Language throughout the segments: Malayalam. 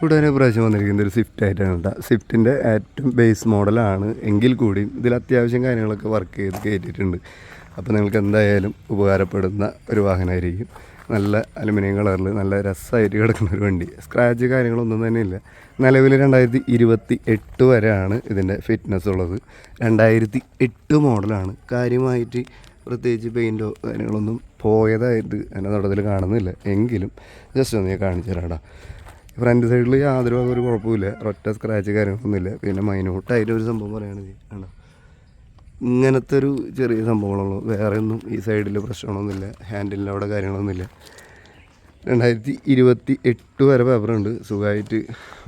ഇവിടെ തന്നെ പ്രാവശ്യം വന്നിരിക്കുന്നത് ഒരു സ്വിഫ്റ്റ് ആയിട്ടാണ് കേട്ടോ. സ്വിഫ്റ്റിന്റെ ഏറ്റവും ബേസ് മോഡലാണ് എങ്കിൽ കൂടിയും ഇതിൽ അത്യാവശ്യം കാര്യങ്ങളൊക്കെ വർക്ക് ചെയ്ത് കയറ്റിയിട്ടുണ്ട് അപ്പോൾ നിങ്ങൾക്ക് എന്തായാലും ഉപകാരപ്പെടുന്ന ഒരു വാഹനമായിരിക്കും. നല്ല അലുമിനിയം കളറിൽ നല്ല രസമായിട്ട് കിടക്കുന്ന ഒരു വണ്ടി. സ്ക്രാച്ച് കാര്യങ്ങളൊന്നും തന്നെ ഇല്ല. നിലവിൽ രണ്ടായിരത്തി ഇരുപത്തി എട്ട് വരെയാണ് ഇതിന്റെ ഫിറ്റ്നസ് ഉള്ളത്. രണ്ടായിരത്തി എട്ട് മോഡലാണ് കാര്യമായിട്ട് പ്രത്യേകിച്ച് പെയിന്റോ കാര്യങ്ങളൊന്നും പോയതായിട്ട് എന്റെ നടത്തിൽ കാണുന്നില്ല. എങ്കിലും ജസ്റ്റ് ഒന്ന് ഞാൻ കാണിച്ചു തരാടാ ഫ്രണ്ട് സൈഡിൽ യാതൊരു ഒരു കുഴപ്പമില്ല ഒറ്റ സ്ക്രാച്ച് കാര്യങ്ങളൊന്നുമില്ല. പിന്നെ മൈനൂട്ടായിട്ട് ഒരു സംഭവം പറയുകയാണെങ്കിൽ ആണ്. ഇങ്ങനത്തെ ഒരു ചെറിയ സംഭവങ്ങളുള്ളൂ വേറെ ഒന്നും ഈ സൈഡിൽ പ്രശ്നമൊന്നുമില്ല ഹാൻഡിലിന്റെ അവിടെ കാര്യങ്ങളൊന്നുമില്ല. രണ്ടായിരത്തി ഇരുപത്തി എട്ട് വരെ പേപ്പറുണ്ട് സുഖമായിട്ട്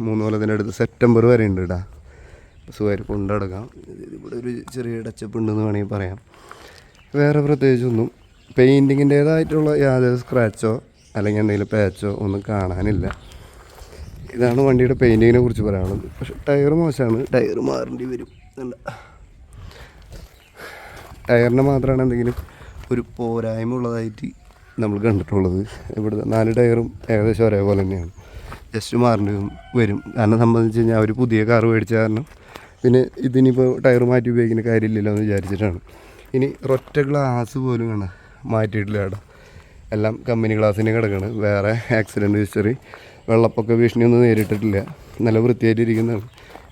മൂന്ന് കൊല്ലത്തിന്റെ അടുത്ത് സെപ്റ്റംബർ വരെ ഉണ്ട് ഇടാ സുഖമായിട്ട് കൊണ്ടടക്കാം ഇവിടെ ഒരു ചെറിയ ടച്ചപ്പ് ഉണ്ടെന്ന് വേണമെങ്കിൽ പറയാം. വേറെ പ്രത്യേകിച്ചൊന്നും പെയിന്റിങ്ങിന്റേതായിട്ടുള്ള യാതൊരു സ്ക്രാച്ചോ അല്ലെങ്കിൽ എന്തെങ്കിലും പാച്ചോ ഒന്നും കാണാനില്ല. ഇതാണ് വണ്ടിയുടെ പെയിന്റിങ്ങിനെ കുറിച്ച് പറയാനുള്ളത്. പക്ഷെ ടയർ മോശമാണ്. ടയർ മാറേണ്ടി വരും. എന്താ ടയറിന് മാത്രമാണ് എന്തെങ്കിലും ഒരു പോരായ്മ ഉള്ളതായിട്ട് നമ്മൾ കണ്ടിട്ടുള്ളത്. ഇവിടെ നാല് ടയറും ഏകദേശം ഒരേപോലെ തന്നെയാണ്. ജസ്റ്റ് മാറേണ്ടി വരും. കാരണം സംബന്ധിച്ച് കഴിഞ്ഞാൽ അവർ പുതിയ കാർ മേടിച്ച കാരണം പിന്നെ ഇതിനിപ്പോൾ ടയർ മാറ്റി ഉപയോഗിക്കുന്ന കാര്യമില്ലല്ലോ എന്ന് വിചാരിച്ചിട്ടാണ്. ഇനി ഒറ്റ ഗ്ലാസ് പോലും കാണാം മാറ്റിയിട്ടില്ല കേട്ടോ. എല്ലാം കമ്പനി ഗ്ലാസ് ഗ്ലാസ്സിന് കിടക്കുകയാണ് വേറെ ആക്സിഡന്റ് ഹിസ്റ്ററി വെള്ളപ്പൊക്ക ഭീഷണിയൊന്നും നേരിട്ടിട്ടില്ല. നല്ല വൃത്തിയായിട്ട് ഇരിക്കുന്നതാണ്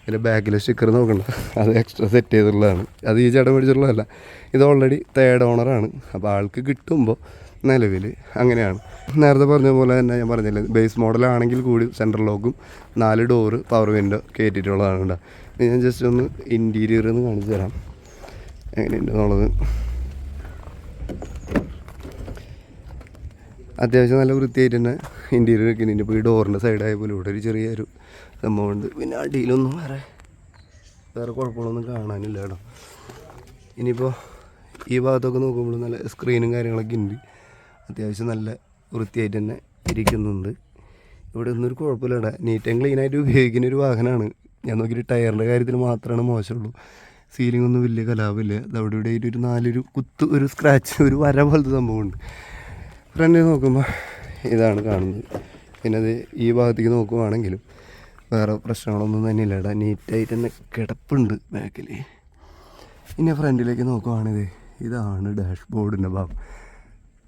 അതിൽ ബാക്കിലെ സ്റ്റിക്കർ നോക്കണ്ട. അത് എക്സ്ട്രാ സെറ്റ് ചെയ്തിട്ടുള്ളതാണ് അത് ഈ ചേട്ടൻ മേടിച്ചിട്ടുള്ളതല്ല. ഇത് ഓൾറെഡി തേർഡ് ഓണറാണ് അപ്പോൾ ആൾക്ക് കിട്ടുമ്പോൾ നിലവിൽ അങ്ങനെയാണ്. നേരത്തെ പറഞ്ഞ പോലെ തന്നെ ഞാൻ പറഞ്ഞില്ലേ ബേസ് മോഡലാണെങ്കിൽ കൂടി സെൻട്രൽ ലോക്കും നാല് ഡോറ് പവർ വിൻഡോ കയറ്റിയിട്ടുള്ളതാണ് കേട്ടോ. ഞാൻ ജസ്റ്റ് ഒന്ന് ഇന്റീരിയർ ഒന്ന് കാണിച്ചു തരാം. എങ്ങനെയുണ്ടെന്നുള്ളത് അത്യാവശ്യം നല്ല വൃത്തിയായിട്ട് തന്നെ ഇന്റീരിയർ വെക്കുന്നുണ്ട്. ഇപ്പോൾ ഈ ഡോറിന്റെ സൈഡായ പോലും ഇവിടെ ഒരു ചെറിയൊരു സംഭവമുണ്ട് പിന്നെ അടിയിലൊന്നും വേറെ വേറെ കുഴപ്പങ്ങളൊന്നും കാണാനില്ല കേട്ടോ. ഇനിയിപ്പോൾ ഈ ഭാഗത്തൊക്കെ നോക്കുമ്പോൾ നല്ല സ്ക്രീനും കാര്യങ്ങളൊക്കെ ഉണ്ട്. അത്യാവശ്യം നല്ല വൃത്തിയായിട്ട് തന്നെ ഇരിക്കുന്നുണ്ട്. ഇവിടെ ഒന്നും ഒരു കുഴപ്പമില്ല ഇട നീറ്റ് ആൻഡ് ക്ലീനായിട്ട് ഉപയോഗിക്കുന്ന ഒരു വാഹനമാണ്. ഞാൻ നോക്കിയിട്ട് ടയറിന്റെ കാര്യത്തിൽ മാത്രമാണ് മോശമുള്ളൂ. സീലിംഗ് ഒന്നും വലിയ കലാപില്ല അതവിടെ ഇവിടെ ഒരു നാലൊരു കുത്ത് ഒരു സ്ക്രാച്ച് ഒരു വര പോലത്തെ സംഭവമുണ്ട്. ഫ്രണ്ടിൽ നോക്കുമ്പോൾ ഇതാണ് കാണുന്നത്. പിന്നെ അത് ഈ ഭാഗത്തേക്ക് നോക്കുവാണെങ്കിലും വേറെ പ്രശ്നങ്ങളൊന്നും തന്നെ ഇല്ല. ഇടാ നീറ്റായിട്ട് തന്നെ കിടപ്പുണ്ട് ബാക്കിൽ ഇനി ഫ്രണ്ടിലേക്ക് നോക്കുവാണിത്. ഇതാണ് ഡാഷ് ബോർഡിന്റെ ഭാഗം.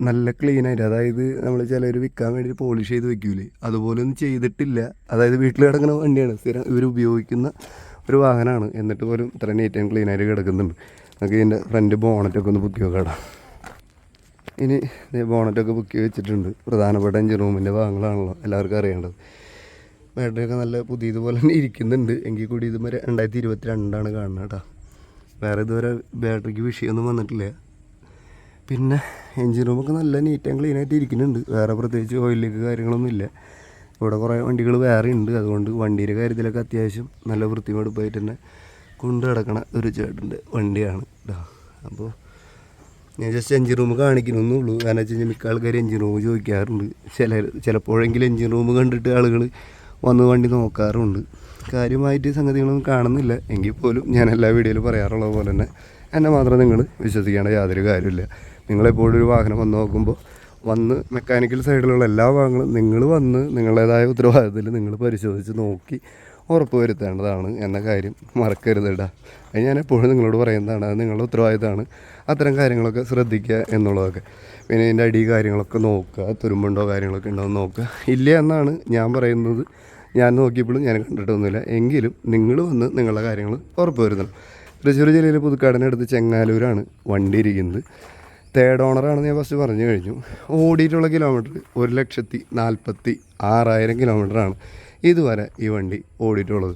നല്ല ക്ലീനായിട്ട് അതായത് നമ്മൾ ചിലർ വിൽക്കാൻ വേണ്ടി പോളിഷ് ചെയ്ത് വെക്കൂലേ. അതുപോലൊന്നും ചെയ്തിട്ടില്ല. അതായത് വീട്ടിൽ കിടക്കുന്ന വണ്ടിയാണ്. സ്ഥിരം ഇവർ ഉപയോഗിക്കുന്ന ഒരു വാഹനമാണ് എന്നിട്ട് പോലും ഇത്ര നീറ്റ് ആൻഡ് ക്ലീനായിട്ട് കിടക്കുന്നുണ്ട്. നമുക്ക് ഇതിന്റെ ഫ്രണ്ട് ബോണറ്റൊക്കെ ഒന്ന് ബുക്ക് നോക്കാം ഇനി ബോണറ്റൊക്കെ ബുക്ക് വെച്ചിട്ടുണ്ട്. പ്രധാനപ്പെട്ട എഞ്ചിൻ റൂമിന്റെ ഭാഗങ്ങളാണല്ലോ എല്ലാവർക്കും അറിയേണ്ടത്. ബാറ്ററിയൊക്കെ നല്ല പുതിയതുപോലെ തന്നെ ഇരിക്കുന്നുണ്ട്. എങ്കിൽ കൂടി ഇത് രണ്ടായിരത്തി ഇരുപത്തി രണ്ടാണ് കാണുന്നത് കേട്ടോ. വേറെ ഇതുവരെ ബാറ്ററിക്ക് വിഷയമൊന്നും വന്നിട്ടില്ല. പിന്നെ എഞ്ചിൻ റൂമൊക്കെ നല്ല നീറ്റ് ആൻഡ് ക്ലീൻ ആയിട്ട് ഇരിക്കുന്നുണ്ട്. വേറെ പ്രത്യേകിച്ച് ഓയിലേക്ക് കാര്യങ്ങളൊന്നും ഇല്ല. ഇവിടെ കുറേ വണ്ടികൾ വേറെ ഉണ്ട്. അതുകൊണ്ട് വണ്ടിയുടെ കാര്യത്തിലൊക്കെ അത്യാവശ്യം നല്ല വൃത്തിമെടുപ്പായിട്ട് തന്നെ കൊണ്ടു കിടക്കണ ഒരു ചേട്ടന്റെ വണ്ടിയാണ് കേട്ടോ. അപ്പോൾ ഞാൻ ജസ്റ്റ് എഞ്ചിൻ റൂം കാണിക്കുന്നേ ഉള്ളൂ കാരണം വെച്ച് കഴിഞ്ഞാൽ മിക്ക ആൾക്കാർ എൻജിൻ റൂം ചോദിക്കാറുണ്ട്. ചില ചിലപ്പോഴെങ്കിലും എഞ്ചിൻ റൂം കണ്ടിട്ട് ആളുകൾ വന്ന് വണ്ടി നോക്കാറുണ്ട്. കാര്യമായിട്ട് സംഗതികളൊന്നും കാണുന്നില്ല. എങ്കിൽ പോലും ഞാൻ എല്ലാ വീഡിയോയിലും പറയാറുള്ള പോലെ തന്നെ എന്നെ മാത്രം നിങ്ങൾ വിശ്വസിക്കേണ്ട യാതൊരു കാര്യമില്ല നിങ്ങളെപ്പോഴും ഒരു വാഹനം വന്ന് നോക്കുമ്പോൾ വന്ന് മെക്കാനിക്കൽ സൈഡിലുള്ള എല്ലാ ഭാഗങ്ങളും നിങ്ങൾ വന്ന് നിങ്ങളുടേതായ ഉത്തരവാദിത്തത്തിൽ നിങ്ങൾ പരിശോധിച്ച് നോക്കി ഉറപ്പ് വരുത്തേണ്ടതാണ് എന്ന കാര്യം മറക്കരുത് കേട്ടോ അത് ഞാൻ എപ്പോഴും നിങ്ങളോട് പറയുന്നതാണ് അത് നിങ്ങളുടെ ഉത്തരവാദിത്തമാണ്. അത്തരം കാര്യങ്ങളൊക്കെ ശ്രദ്ധിക്കുക എന്നുള്ളതൊക്കെ. പിന്നെ ഇതിന്റെ അടി കാര്യങ്ങളൊക്കെ നോക്കുക തുരുമ്പുണ്ടോ കാര്യങ്ങളൊക്കെ ഉണ്ടോ എന്ന് നോക്കുക. ഇല്ല എന്നാണ് ഞാൻ പറയുന്നത്. ഞാൻ നോക്കിയപ്പോഴും ഞാൻ കണ്ടിട്ടൊന്നുമില്ല. എങ്കിലും നിങ്ങൾ വന്ന് നിങ്ങളുടെ കാര്യങ്ങൾ ഉറപ്പ് വരുത്തണം തൃശ്ശൂർ ജില്ലയിൽ പുതുക്കാടിനടുത്ത് ചെങ്ങാലൂരാണ് വണ്ടി ഇരിക്കുന്നത്. തേർഡ് ഓണറാണെന്ന് ഞാൻ ഫസ്റ്റ് പറഞ്ഞു കഴിഞ്ഞു. ഓടിയിട്ടുള്ള കിലോമീറ്റർ ഒരു ലക്ഷത്തി നാൽപ്പത്തി ആറായിരം കിലോമീറ്ററാണ് ഇതുവരെ ഈ വണ്ടി ഓടിയിട്ടുള്ളത്.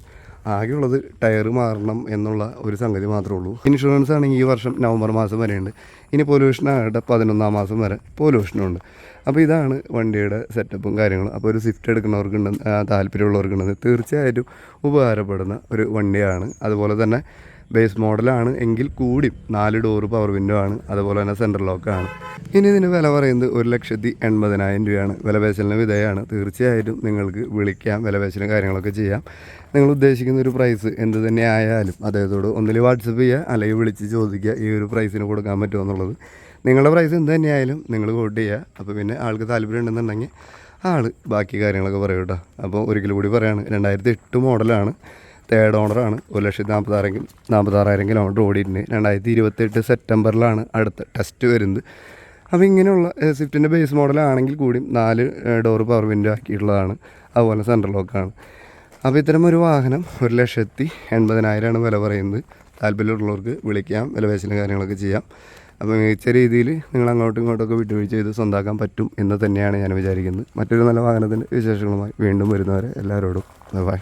ആകെയുള്ളത് ടയർ മാറണം എന്നുള്ള ഒരു സംഗതി മാത്രമേ ഉള്ളൂ. ഇൻഷുറൻസ് ആണെങ്കിൽ ഈ വർഷം നവംബർ മാസം വരെയുണ്ട്. ഇനി പൊല്യൂഷൻ ആകട്ടെ പതിനൊന്നാം മാസം വരെ പൊല്യൂഷനുണ്ട് അപ്പോൾ ഇതാണ് വണ്ടിയുടെ സെറ്റപ്പും കാര്യങ്ങളും. അപ്പോൾ ഒരു സ്വിഫ്റ്റ് എടുക്കുന്നവർക്കുണ്ട് താല്പര്യമുള്ളവർക്കുണ്ടെന്ന് തീർച്ചയായിട്ടും ഉപകാരപ്പെടുന്ന ഒരു വണ്ടിയാണ്. അതുപോലെ തന്നെ ബേസ് മോഡലാണ് എങ്കിൽ കൂടി നാല് ഡോറ് പവർ വിൻഡോ ആണ്. അതുപോലെ തന്നെ സെൻട്രൽ ലോക്കാണ് ഇനി ഇതിന് വില പറയുന്നത് ഒരു ലക്ഷത്തി എൺപതിനായിരം രൂപയാണ്. വിലപേശലിന് വിധേയമാണ് തീർച്ചയായിട്ടും നിങ്ങൾക്ക് വിളിക്കാം. വിലപേശലും കാര്യങ്ങളൊക്കെ ചെയ്യാം. നിങ്ങൾ ഉദ്ദേശിക്കുന്ന ഒരു പ്രൈസ് എന്ത് തന്നെ ആയാലും അദ്ദേഹത്തോട് ഒന്നിൽ വാട്സപ്പ് ചെയ്യുക അല്ലെങ്കിൽ വിളിച്ച് ചോദിക്കുക ഈ ഒരു പ്രൈസിന് കൊടുക്കാൻ പറ്റുമോ എന്നുള്ളത്. നിങ്ങളുടെ പ്രൈസ് എന്ത് തന്നെയായാലും നിങ്ങൾ കോട്ട് ചെയ്യുക. അപ്പോൾ പിന്നെ ആൾക്ക് താല്പര്യം ഉണ്ടെന്നുണ്ടെങ്കിൽ ആൾ ബാക്കി കാര്യങ്ങളൊക്കെ പറയൂട്ടോ അപ്പോൾ ഒരിക്കലും കൂടി പറയാണ് രണ്ടായിരത്തി എട്ട് മോഡലാണ് തേർഡ് ഓണറാണ് ഒരു ലക്ഷത്തി നാൽപ്പത്താറെങ്കിൽ നാൽപ്പത്താറായിരം കിലോമീറ്റർ ഓടിയിട്ടുണ്ട്. രണ്ടായിരത്തി ഇരുപത്തെട്ട് സെപ്റ്റംബറിലാണ് അടുത്ത ടെസ്റ്റ് വരുന്നത്. അപ്പോൾ ഇങ്ങനെയുള്ള സ്വിഫ്റ്റിന്റെ ബേസ് മോഡലാണെങ്കിൽ കൂടി നാല് ഡോർ പവർ വിൻഡോ ആക്കിയിട്ടുള്ളതാണ്. അതുപോലെ സെൻട്രൽ ലോക്കാണ് അപ്പോൾ ഇത്തരം ഒരു വാഹനം ഒരു ലക്ഷത്തി എൺപതിനായിരമാണ് വില പറയുന്നത്. താല്പര്യമുള്ളവർക്ക് വിളിക്കാം വിലപേശലും കാര്യങ്ങളൊക്കെ ചെയ്യാം. അപ്പോൾ മികച്ച രീതിയിൽ നിങ്ങൾ അങ്ങോട്ടും ഇങ്ങോട്ടൊക്കെ വിട്ടുവീഴ്ച ചെയ്ത് സ്വന്തമാക്കാൻ പറ്റും എന്ന് തന്നെയാണ് ഞാൻ വിചാരിക്കുന്നത്. മറ്റൊരു നല്ല വാഹനത്തിന്റെ വിശേഷങ്ങളുമായി വീണ്ടും വരുന്നവരെ എല്ലാവരോടും. ബൈ